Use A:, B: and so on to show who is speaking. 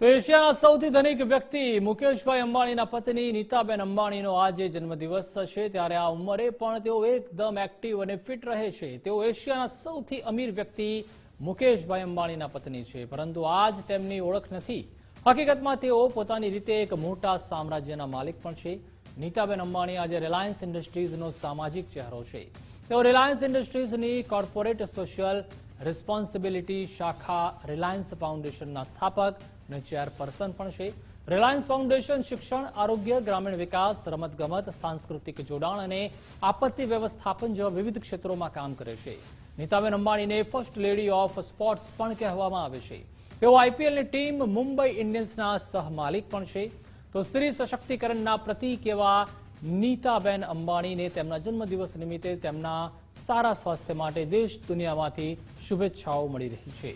A: તો એશિયાના સૌથી ધનિક વ્યક્તિ મુકેશભાઈ અંબાણીના પત્ની નીતાબેન અંબાણીનો આજે જન્મદિવસ છે ત્યારે આ ઉંમરે પણ તેઓ એકદમ એક્ટિવ અને ફિટ રહે છે. તેઓ એશિયાના સૌથી અમીર વ્યક્તિ મુકેશભાઈ અંબાણીના પત્ની છે. પરંતુ આજ તેમની ઓળખ નથી. હકીકતમાં તેઓ પોતાની રીતે એક મોટા સામ્રાજ્યના માલિક પણ છે. નીતાબેન અંબાણી આજે રિલાયન્સ ઇન્ડસ્ટ્રીઝનો સામાજિક ચહેરો છે. તેઓ રિલાયન્સ ઇન્ડસ્ટ્રીઝની કોર્પોરેટ સોશિયલ રિસ્પોન્સિબિલિટી શાખા રિલાયન્સ ફાઉન્ડેશનના સ્થાપક અને ચેરપર્સન પણ છે. રિલાયન્સ ફાઉન્ડેશન શિક્ષણ, આરોગ્ય, ગ્રામીણ વિકાસ, રમતગમત, સાંસ્કૃતિક જોડાણ અને આપત્તિ વ્યવસ્થાપન જેવા વિવિધ ક્ષેત્રોમાં કામ કરે છે. નીતાબેન અંબાણીને ફર્સ્ટ લેડી ઓફ સ્પોર્ટ્સ પણ કહેવામાં આવે છે. તેઓ આઈપીએલની ટીમ મુંબઈ ઇન્ડિયન્સના સહમાલિક પણ છે. તો સ્ત્રી સશક્તિકરણના પ્રતીક એવા નીતાબેન અંબાણીને તેમના જન્મદિવસ નિમિત્તે તેમના સારા સ્વાસ્થ્ય માટે દેશ દુનિયામાંથી શુભેચ્છાઓ મળી રહી છે.